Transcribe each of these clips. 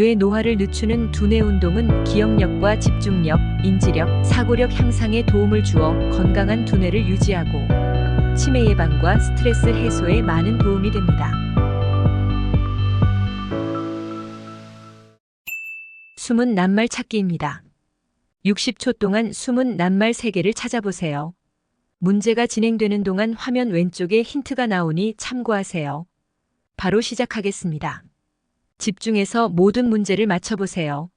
뇌 노화를 늦추는 두뇌 운동은 기억력과 집중력, 인지력, 사고력 향상에 도움을 주어 건강한 두뇌를 유지하고 치매 예방과 스트레스 해소에 많은 도움이 됩니다. 숨은 낱말 찾기입니다. 60초 동안 숨은 낱말 3개를 찾아보세요. 문제가 진행되는 동안 화면 왼쪽에 힌트가 나오니 참고하세요. 바로 시작하겠습니다. 집중해서 모든 문제를 맞춰보세요.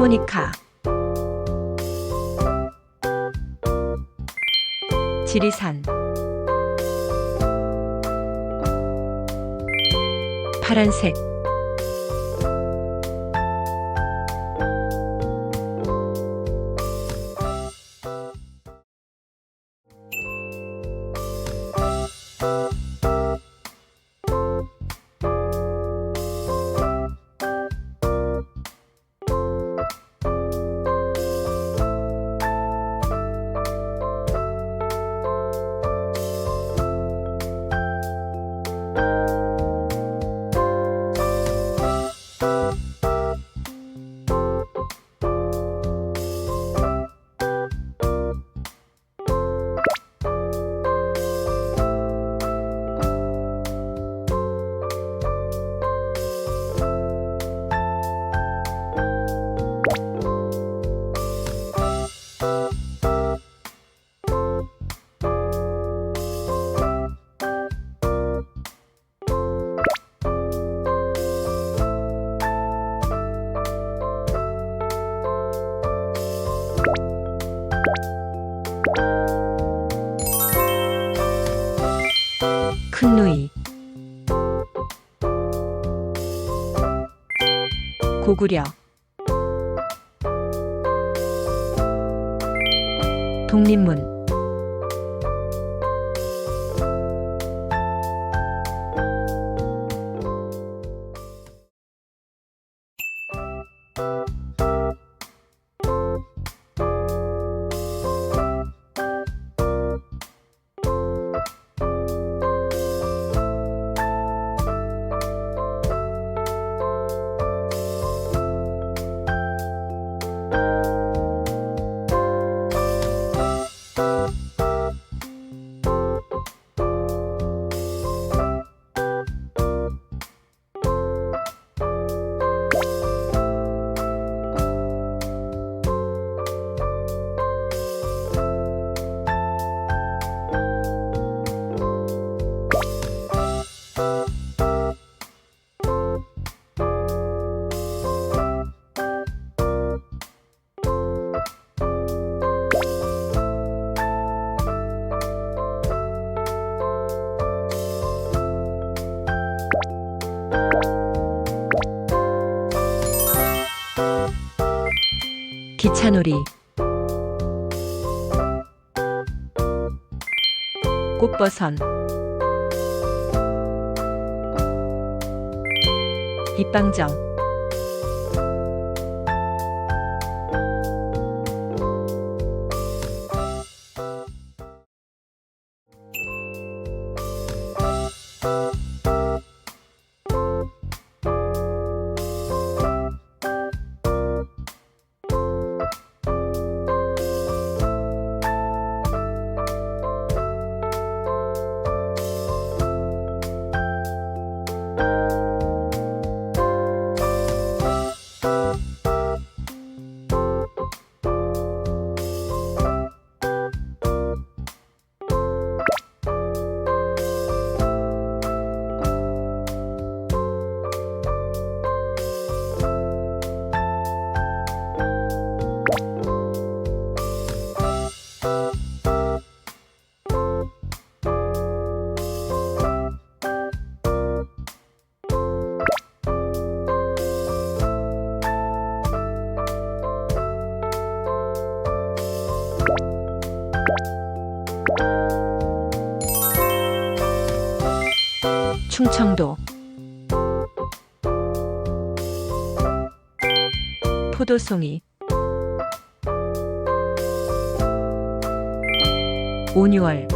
하모니카. 지리산. 파란색 Música 고구려. 독립문 기차놀이 꽃버선. 입방정 충청도 포도송이 온유월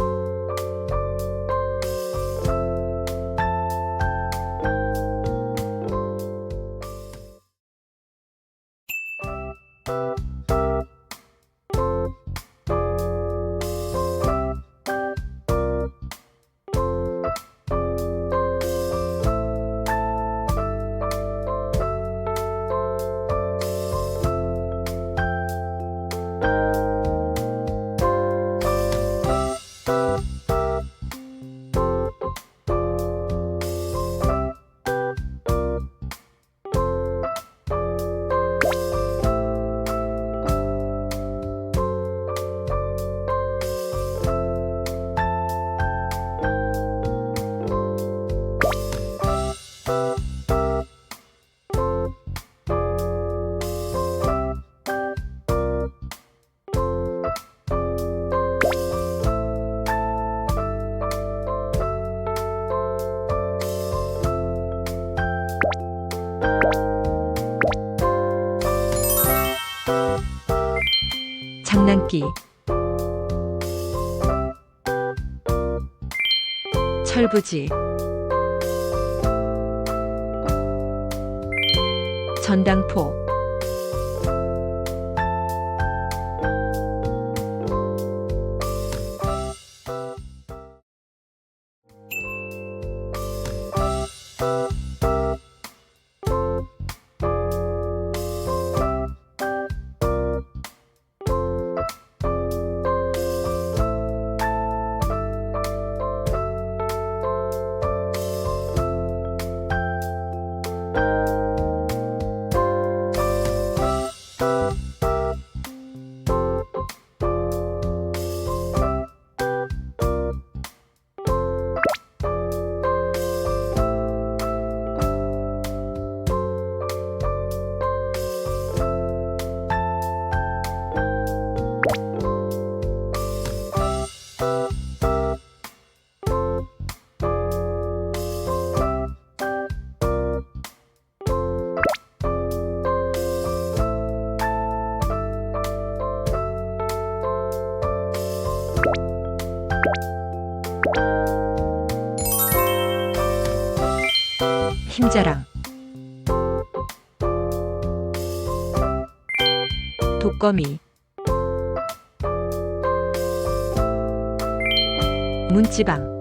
철부지? 전당포 독거미 문지방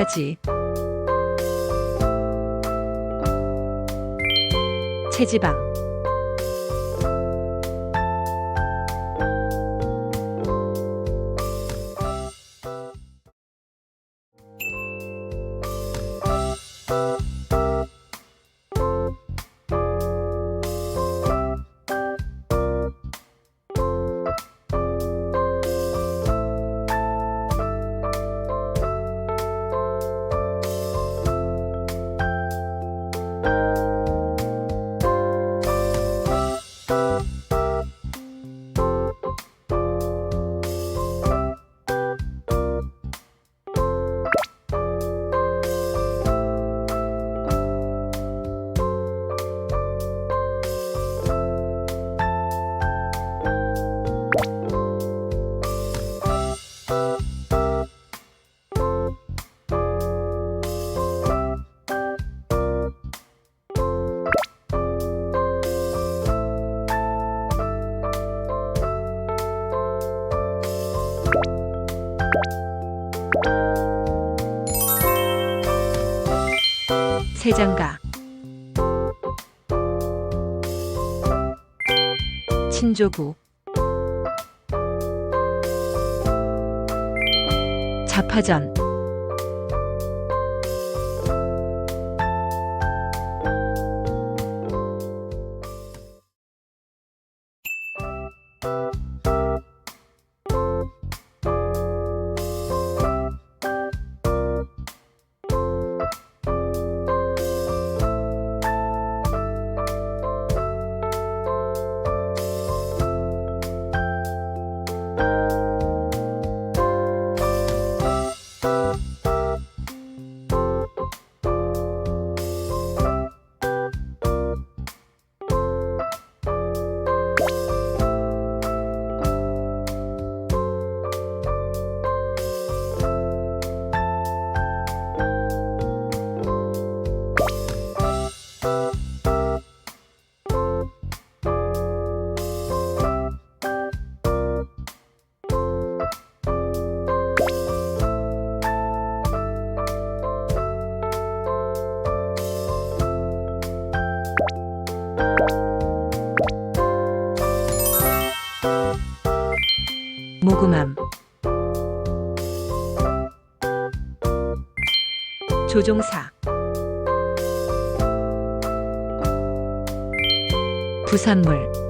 4가지. 체지방. 친조구 자파전 모금함. 조종사 부산물